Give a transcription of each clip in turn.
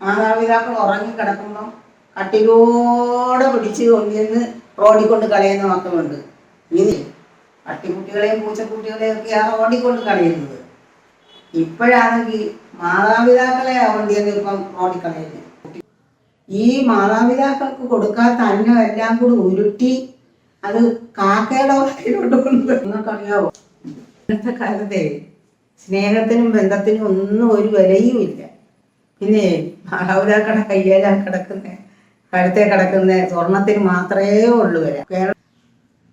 മാതാപിതാക്കൾ ഉറങ്ങിക്കിടക്കുമ്പം കട്ടിലോടെ പിടിച്ച് കൊണ്ടുവന്ന് റോഡിൽ കൊണ്ട് കളയുന്ന മക്കളുണ്ട്. ഇനി പട്ടിക്കുട്ടികളെയും പൂച്ചക്കുട്ടികളെയും ഒക്കെയാണ് റോഡിൽ കൊണ്ട് കളയുന്നത്. ഇപ്പോഴാണെങ്കിൽ മാതാപിതാക്കളെ കൊണ്ടുവന്ന് ഇപ്പം റോഡിൽ കളയുന്നത് ഈ മാതാപിതാക്കൾക്ക് കൊടുക്കാത്ത അന്നം എല്ലാം കൂടി ഉരുട്ടി അത് കാക്കയുടെ വായിലോട്ട് കൊണ്ട് നിങ്ങൾക്കറിയാവോ ഇന്നത്തെ കാലത്തെ സ്നേഹത്തിനും ബന്ധത്തിനും ഒന്നും ഒരു വിലയും ഇല്ല പിന്നെ മാതാപിതാക്കളുടെ കയ്യേലാ കിടക്കുന്ന? കഴുത്തെ കിടക്കുന്ന? സ്വർണത്തിന് മാത്രമേ ഉള്ളൂ വരാം കേരള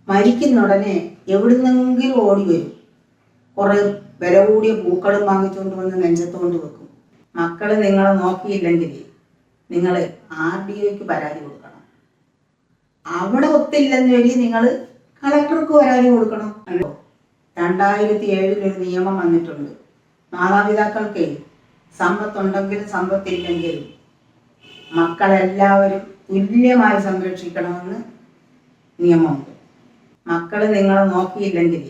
മരിക്കുന്ന ഉടനെ എവിടുന്നെങ്കിലും ഓടി വരും. കുറെ വില കൂടിയ പൂക്കളും വാങ്ങിച്ചുകൊണ്ട് വന്ന് നെഞ്ചത്തുകൊണ്ട് വെക്കും. മക്കൾ നിങ്ങളെ നോക്കിയില്ലെങ്കിൽ നിങ്ങൾ ആർ ഡി ഒക്ക് പരാതി കൊടുക്കണം. അവിടെ ഒത്തില്ലെന്ന് വരി നിങ്ങൾ കളക്ടർക്ക് പരാതി കൊടുക്കണം. രണ്ടായിരത്തി ഏഴിൽ ഒരു നിയമം വന്നിട്ടുണ്ട്. മാതാപിതാക്കൾക്ക് സമ്പത്തുണ്ടെങ്കിലും സമ്പത്തില്ലെങ്കിലും മക്കളെല്ലാവരും തുല്യമായി സംരക്ഷിക്കണമെന്ന് നിയമമുണ്ട്. മക്കൾ നിങ്ങളെ നോക്കിയില്ലെങ്കിൽ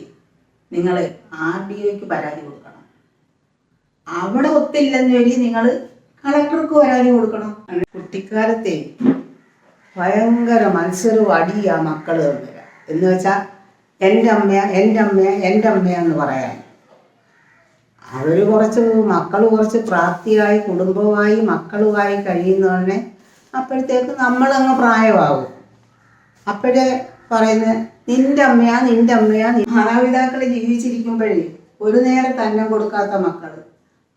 നിങ്ങൾ ആർ ഡി ഒക്ക് പരാതി കൊടുക്കണം. അവിടെ ഒത്തില്ലെന്ന് വഴി നിങ്ങൾ കളക്ടർക്ക് പരാതി കൊടുക്കണം. കുട്ടിക്കാലത്തെ ഭയങ്കര മത്സരവും അടിയാ മക്കൾ തമ്മിൽ എന്ന് വെച്ചാൽ എന്റെ അമ്മയാ എന്റെ അമ്മയാ എന്റെ അമ്മയെന്ന് പറയാൻ. അവർ കുറച്ച് മക്കൾ കുറച്ച് പ്രാപ്തിയായി കുടുംബമായി മക്കളുമായി കഴിയുന്നതന്നെ അപ്പോഴത്തേക്ക് നമ്മളങ്ങ് പ്രായമാകും അപ്പോഴേ പറയുന്നത് നിന്റെ അമ്മയാ നിന്റെ അമ്മയാ നി-" മാതാപിതാക്കൾ ജീവിച്ചിരിക്കുമ്പോഴേ ഒരു നേരം തന്നെ കൊടുക്കാത്ത മക്കൾ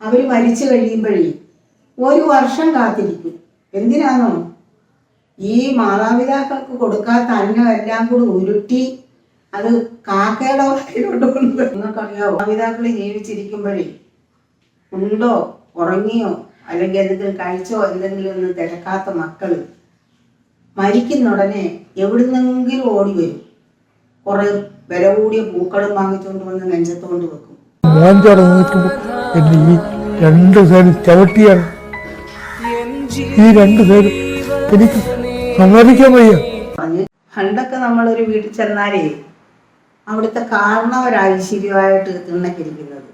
അവർ മരിച്ചു കഴിയുമ്പോഴേ ഒരു വർഷം കാത്തിരിക്കും. എന്തിനാണോ ഈ മാതാപിതാക്കൾക്ക് കൊടുക്കാത്ത അന്നം എല്ലാം കൂടി ഉരുട്ടി അത് കാക്കയുടെ വായിലോട്ട് കൊണ്ട് നിങ്ങൾക്കറിയാവോ? മാതാപിതാക്കൾ ജീവിച്ചിരിക്കുമ്പോഴേ ഉണ്ടോ ഉറങ്ങിയോ അല്ലെങ്കിൽ എന്തെങ്കിലും കഴിച്ചോ എന്തെങ്കിലും ഒന്നും തിരക്കാത്ത മക്കൾ മരിക്കുന്ന ഉടനെ എവിടുന്നെങ്കിലും ഓടി വരും. കുറെ വില കൂടിയ പൂക്കളും വാങ്ങിച്ചുകൊണ്ട് വന്ന് നെഞ്ചത്തുകൊണ്ട് വെക്കും. ഈ രണ്ട് ചവിട്ടിയാണ്. ഈ രണ്ട് പേരും എനിക്ക് സമ്മതിക്കാൻ വയ്യ. പണ്ടൊക്കെ നമ്മളൊരു വീട്ടിൽ ചെന്നാലേ അവിടുത്തെ കാരണവർ ഐശ്വര്യമായിട്ട് തിണ്ണക്കിരിക്കുന്നത്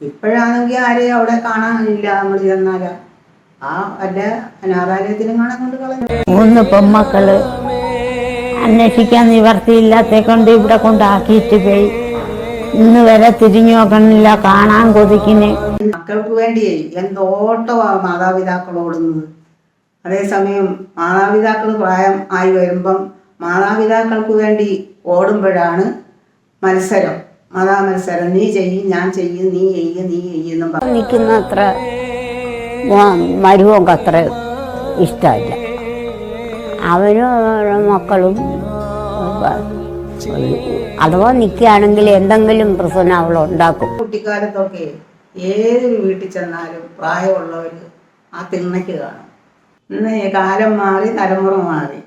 ഇപ്പോഴാണെങ്കിൽ ആരെയും അവിടെ കാണാനില്ല നമ്മൾ ചെന്നാല. ആ അല്ല അനാഥാലയത്തിലും കാണാൻ കൊണ്ട് കളഞ്ഞു. മൂന്ന് പെമ്മക്കൾ അന്വേഷിക്കാൻ നിവർത്തിയില്ലാത്ത കൊണ്ട് ഇവിടെ കൊണ്ടാക്കിയിട്ട് പോയി. ഇന്ന് വരെ തിരിഞ്ഞു നോക്കണില്ല കാണാൻ കൊതിക്കുന്ന മക്കൾക്ക് വേണ്ടിയേ എന്തോട്ടമാ മാതാപിതാക്കൾ ഓടുന്നത്. അതേസമയം മാതാപിതാക്കൾ പ്രായം ആയി വരുമ്പം മാതാപിതാക്കൾക്ക് വേണ്ടി ഓടുമ്പോഴാണ് മത്സരം. മതാ മത്സരം. നീ ചെയ്യും ഞാൻ ചെയ്യും നീ ചെയ്യും നീ ചെയ്യുന്നു നിൽക്കുന്ന അത്ര മരുവൊക്കെ അത്ര ഇഷ്ടമല്ല. അവരും മക്കളും അഥവാ നിൽക്കുകയാണെങ്കിൽ എന്തെങ്കിലും പ്രശ്നം അവൾ ഉണ്ടാക്കും. കുട്ടിക്കാലത്തൊക്കെ ഏതൊരു വീട്ടിൽ ചെന്നാലും പ്രായമുള്ളവർ ആ തിണ്ണയ്ക്ക് കാണും. ഇന്ന് കാലം മാറി തലമുറ മാറി.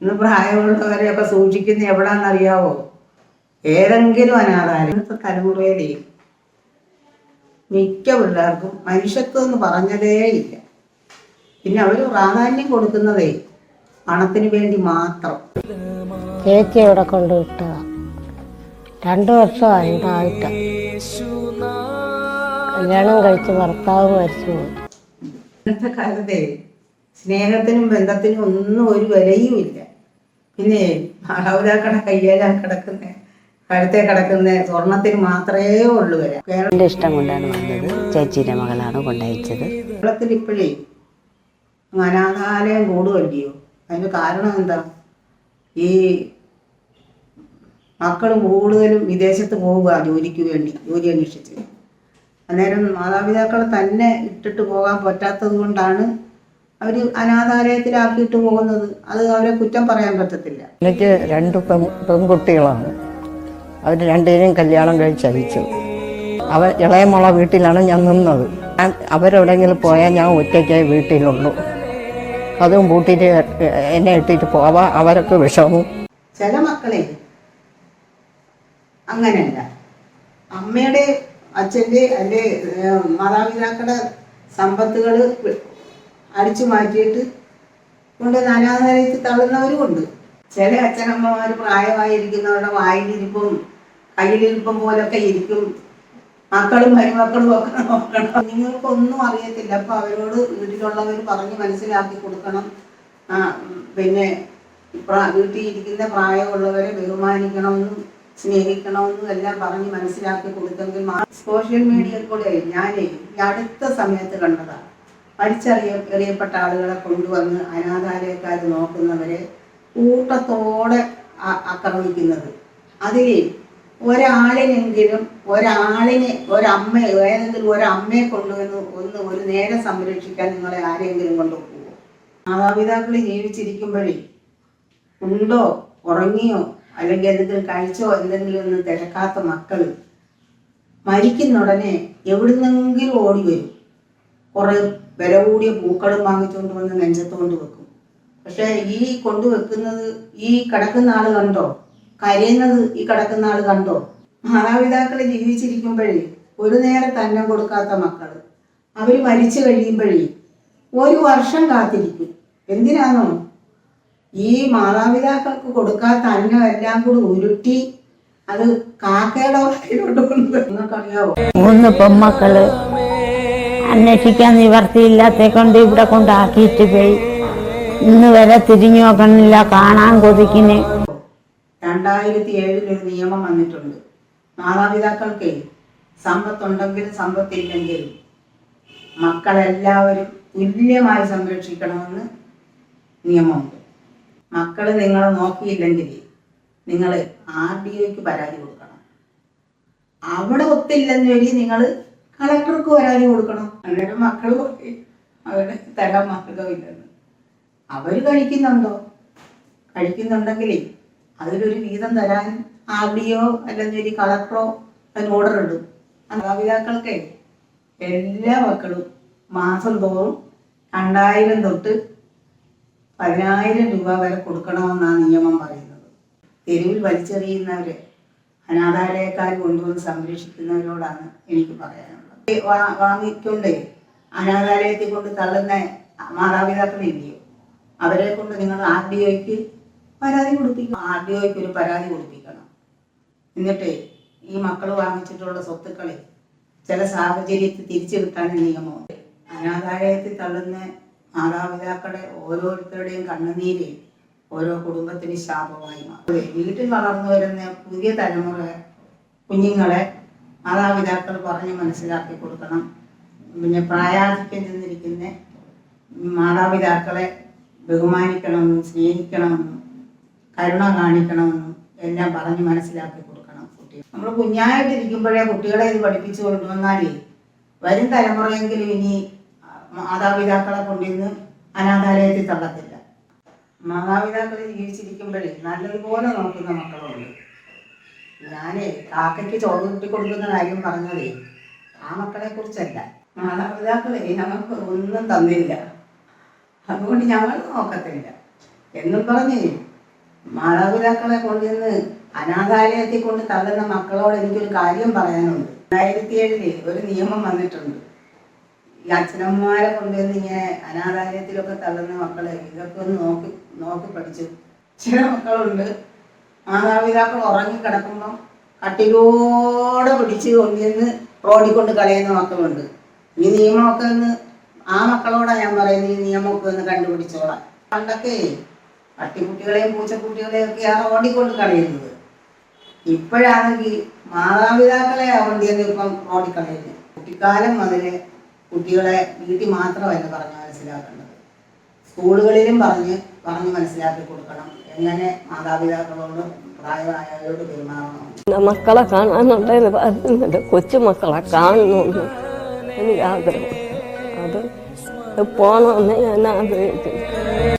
ഇന്ന് പ്രായമുള്ളവരെയൊക്കെ സൂക്ഷിക്കുന്ന എവിടാന്നറിയാവോ? ഏതെങ്കിലും അനാഥാലയം. ഇന്നത്തെ തലമുറയിലേ മിക്ക പിള്ളേർക്കും മനുഷ്യത്വം എന്ന് പറഞ്ഞതേ ഇല്ല. പിന്നെ അവർ പ്രാധാന്യം കൊടുക്കുന്നതേ പണത്തിന് വേണ്ടി മാത്രം. ചേച്ചി ഇവിടെ കൊണ്ടുവിട്ടതാ രണ്ടു വർഷം ഉണ്ടായിട്ട് കല്യാണം കഴിച്ച് ഭർത്താവ് മരിച്ചു പോയി. ഇന്നത്തെ കാലത്തെ സ്നേഹത്തിനും ബന്ധത്തിനും ഒന്നും ഒരു വിലയും ഇല്ല പിന്നെ മാതാപിതാക്കളുടെ കയ്യിലാ കിടക്കുന്ന. കഴുത്തെ കിടക്കുന്ന സ്വർണത്തിന് മാത്രമേ ഉള്ളൂ വരാം. കേരളത്തിന്റെ ഇഷ്ടം കൊണ്ടാണ് വന്നത്. ചേച്ചിയുടെ മകളാണ് കൊണ്ടയച്ചത്. കേരളത്തിൽ ഇപ്പോഴേ അനാഥാലയം കൂടുമല്ലയോ അതിന് കാരണം എന്താ? ഈ മക്കൾ കൂടുതലും വിദേശത്ത് പോവുക ജോലിക്ക് വേണ്ടി ജോലി അന്വേഷിച്ച്. അന്നേരം മാതാപിതാക്കൾ തന്നെ ഇട്ടിട്ട് പോകാൻ പറ്റാത്തത് കൊണ്ടാണ് അവർ അനാഥാലയത്തിലാക്കിയിട്ട് പോകുന്നത്. അത് അവരെ കുറ്റം പറയാൻ പറ്റത്തില്ല. എനിക്ക് രണ്ട് പെൺ പെൺകുട്ടികളാണ്. അവർ രണ്ടുപേരെയും കല്യാണം കഴിച്ചയച്ചു അവർ ഇളയമുള്ള വീട്ടിലാണ് ഞാൻ നിന്നത്. ഞാൻ അവരെവിടെയെങ്കിലും പോയാൽ ഞാൻ ഒറ്റയ്ക്കേ വീട്ടിലുള്ളൂ. അതും പൂട്ടിയിട്ട് എന്നെ ഇട്ടിട്ട് പോവാ അവരൊക്കെ വിഷമവും ചില മക്കളെ അങ്ങനെയല്ല. അമ്മയുടെ അച്ഛന്റെ അല്ലെ മാതാപിതാക്കളുടെ സമ്പത്തുകൾ അടിച്ചു മാറ്റിയിട്ട് കൊണ്ട് അനാഥാലയത്തിൽ തള്ളുന്നവരുമുണ്ട്. ചില അച്ഛനമ്മമാർ പ്രായമായിരിക്കുന്നവരുടെ വായിലിരിപ്പും കയ്യിലിരിപ്പും പോലൊക്കെ ഇരിക്കും. മക്കളും മരുമക്കളും ഒക്കെ നോക്കണം. നിങ്ങൾക്കൊന്നും അറിയത്തില്ല. അപ്പൊ അവരോട് വീട്ടിലുള്ളവർ പറഞ്ഞ് മനസ്സിലാക്കി കൊടുക്കണം. പിന്നെ വീട്ടിൽ ഇരിക്കുന്ന പ്രായമുള്ളവരെ ബഹുമാനിക്കണമെന്നും സ്നേഹിക്കണമെന്നും എല്ലാം പറഞ്ഞ് മനസ്സിലാക്കി കൊടുത്തെങ്കിൽ സോഷ്യൽ മീഡിയ കൂടെ ഞാൻ ഈ അടുത്ത സമയത്ത് കണ്ടതാണ് പഠിച്ചറിയ എറിയപ്പെട്ട ആളുകളെ കൊണ്ടുവന്ന് അനാഥാലയക്കാർ നോക്കുന്നവരെ കൂട്ടത്തോടെ ആക്രമിക്കുന്നത്. അതിൽ ഒരാളിനെങ്കിലും ഒരാളിനെ ഒരമ്മ ഏതെങ്കിലും ഒരമ്മയെ കൊണ്ടുവന്ന് ഒന്ന് ഒരു നേരം സംരക്ഷിക്കാൻ നിങ്ങളെ ആരെങ്കിലും കൊണ്ടുപോകുമോ മാതാപിതാക്കൾ ജീവിച്ചിരിക്കുമ്പോഴേ ഉണ്ടോ ഉറങ്ങിയോ അല്ലെങ്കിൽ എന്തെങ്കിലും കഴിച്ചോ എന്തെങ്കിലും ഒന്ന് തിരക്കാത്ത മക്കൾ മരിക്കുന്ന ഉടനെ എവിടുന്നെങ്കിലും ഓടി വരും. കുറെ വില കൂടിയ പൂക്കളും വാങ്ങിച്ചുകൊണ്ട് വന്ന് നെഞ്ചത്തുകൊണ്ട് വെക്കും. പക്ഷെ ഈ കൊണ്ടുവെക്കുന്നത് ഈ കിടക്കുന്ന ആൾ കണ്ടോ? കരയുന്നത് ഈ കിടക്കുന്ന ആൾ കണ്ടോ? മാതാപിതാക്കൾ ജീവിച്ചിരിക്കുമ്പോഴേ ഒരു നേരം തന്നെ കൊടുക്കാത്ത മക്കൾ അവർ മരിച്ചു കഴിയുമ്പോഴേ ഒരു വർഷം കാത്തിരിക്കും. എന്തിനാണോ ഈ മാതാപിതാക്കൾക്ക് കൊടുക്കാത്ത അന്നം എല്ലാം കൂടി ഉരുട്ടി അത് കാക്കയുടെ വായിലോട്ട് കൊണ്ടുവരുന്നറിയാവോ മൂന്ന് പെമ്മക്കൾ അന്വേഷിക്കാൻ നിവർത്തിയില്ലാത്ത കൊണ്ട് ഇവിടെ കൊണ്ടാക്കിയിട്ട് പോയി. ഇന്ന് വരെ തിരിഞ്ഞു നോക്കണില്ല കാണാൻ കൊതിക്കിന്. രണ്ടായിരത്തി ഏഴിൽ ഒരു നിയമം വന്നിട്ടുണ്ട്. മാതാപിതാക്കൾക്ക് സമ്പത്തുണ്ടെങ്കിൽ സമ്പത്തില്ലെങ്കിലും മക്കളെല്ലാവരും തുല്യമായി സംരക്ഷിക്കണമെന്ന് നിയമമുണ്ട്. മക്കൾ നിങ്ങളെ നോക്കിയില്ലെങ്കിൽ നിങ്ങൾ ആർ ഡി ഒക്ക് പരാതി കൊടുക്കണം. അവിടെ ഒത്തില്ലെന്ന് വഴി നിങ്ങൾ കളക്ടർക്ക് പരാതി കൊടുക്കണം. അന്നേരം മക്കൾ അവരുടെ തരാൻ മാർഗമില്ലെന്ന് അവർ കഴിക്കുന്നുണ്ടോ? കഴിക്കുന്നുണ്ടെങ്കിലേ അതിലൊരു വീതം തരാൻ ആർ ഡി ഒ അല്ലെങ്കിൽ ഒരു കളക്ടറോ അതിന് ഓർഡർ ഇടും. മാതാപിതാക്കൾക്കേ എല്ലാ മക്കളും മാസം തോറും രണ്ടായിരം തൊട്ട് പതിനായിരം രൂപ വരെ കൊടുക്കണമെന്നാണ് നിയമം പറയുന്നത്. തെരുവിൽ വലിച്ചെറിയുന്നവരെ അനാഥാലയക്കാർ കൊണ്ടുവന്ന് സംരക്ഷിക്കുന്നവരോടാണ് എനിക്ക് പറയാനുള്ളത്. വാങ്ങിക്കൊണ്ടേ അനാഥാലയത്തിൽ കൊണ്ട് തള്ളുന്ന മാതാപിതാക്കളില്ലയോ അവരെ കൊണ്ട് നിങ്ങൾ ആർ ഡി ഒക്ക് പരാതി കൊടുപ്പിക്കണം. ഒക്ക് ഒരു പരാതി കൊടുപ്പിക്കണം. എന്നിട്ട് ഈ മക്കൾ വാങ്ങിച്ചിട്ടുള്ള സ്വത്തുക്കളെ ചില സാഹചര്യത്തിൽ തിരിച്ചു കിട്ടാനും നിയമമുണ്ട് അനാഥാലയത്തിൽ തള്ളുന്ന മാതാപിതാക്കളുടെ ഓരോരുത്തരുടെയും കണ്ണുനീര് ഓരോ കുടുംബത്തിന് ശാപമായി മാറും. വീട്ടിൽ വളർന്നു വരുന്ന പുതിയ തലമുറ കുഞ്ഞുങ്ങളെ മാതാപിതാക്കൾ പറഞ്ഞ് മനസ്സിലാക്കി കൊടുക്കണം. പിന്നെ പ്രായാധിക്യം ചെന്നിരിക്കുന്ന മാതാപിതാക്കളെ ബഹുമാനിക്കണമെന്നും സ്നേഹിക്കണമെന്നും കരുണ കാണിക്കണമെന്നും എല്ലാം പറഞ്ഞ് മനസ്സിലാക്കി കൊടുക്കണം കുട്ടികൾ നമ്മൾ കുഞ്ഞായിട്ടിരിക്കുമ്പോഴേ കുട്ടികളെ ഇത് പഠിപ്പിച്ചു കൊണ്ടുവന്നാലേ വരും തലമുറയെങ്കിലും ഇനി മാതാപിതാക്കളെ കൊണ്ടിരുന്ന് അനാഥാലയത്തിൽ തള്ളത്തില്ല. മാതാപിതാക്കൾ ജീവിച്ചിരിക്കുമ്പോഴേ നല്ലതുപോലെ നോക്കുന്ന മക്കളുണ്ട്. ഞാനേ കാക്കയ്ക്ക് ചോറ് കിട്ടി കൊടുക്കുന്ന കാര്യം പറഞ്ഞതേ ആ മക്കളെ കുറിച്ചല്ല മാതാപിതാക്കളെ ഞങ്ങൾക്ക് ഒന്നും തന്നില്ല. അതുകൊണ്ട് ഞങ്ങൾ നോക്കത്തില്ല. എന്നും പറഞ്ഞ് മാതാപിതാക്കളെ കൊണ്ടുവന്ന് അനാഥാലയത്തിൽ കൊണ്ട് തള്ളുന്ന മക്കളോട് എനിക്കൊരു കാര്യം പറയാനുണ്ട്. രണ്ടായിരത്തി ഏഴിൽ ഒരു നിയമം വന്നിട്ടുണ്ട്. ഈ അച്ഛനമ്മമാരെ കൊണ്ടുവന്ന് ഇങ്ങനെ അനാഥാലയത്തിലൊക്കെ തള്ളുന്ന മക്കളെ ഇതൊക്കെ ഒന്ന് നോക്കി നോക്കി പഠിച്ചു. ചില മക്കളുണ്ട്. മാതാപിതാക്കൾ ഉറങ്ങിക്കിടക്കുമ്പം കട്ടിലോടെ പിടിച്ച് കൊണ്ടുവന്ന് റോഡിൽ കൊണ്ട് കളയുന്ന മക്കളുണ്ട്. ഈ നിയമമൊക്കെ ഒന്ന് ആ മക്കളോടാണ് ഞാൻ പറയുന്നത്. ഈ നിയമമൊക്കെ ഒന്ന് കണ്ടുപിടിച്ചോളാം പണ്ടൊക്കെ പട്ടിക്കുട്ടികളെയും പൂച്ചക്കുട്ടികളെയും ഒക്കെ ഓടിക്കൊണ്ട് കളയുന്നത്. ഇപ്പോഴാണെങ്കിൽ മാതാപിതാക്കളെ കൊണ്ടുവന്ന് ഇപ്പം ഓടിക്കളയുന്നത്. കളയുന്നത് കുട്ടിക്കാലം മുതൽ കുട്ടികളെ വീട്ടിൽ മാത്രമല്ല പറഞ്ഞ് മനസ്സിലാക്കേണ്ടത്. സ്കൂളുകളിലും പറഞ്ഞ് പറഞ്ഞ് മനസ്സിലാക്കി കൊടുക്കണം. എങ്ങനെ മാതാപിതാക്കളോട് പ്രായമായവരോട് പെരുമാറണം. മക്കളെ കാണാനുണ്ടായിരുന്നു കൊച്ചുമക്കളെ കാണണമെന്ന് എനിക്ക് ആഗ്രഹം. അത് പോകണമെന്ന് ഞാൻ ആഗ്രഹിക്കുന്നു.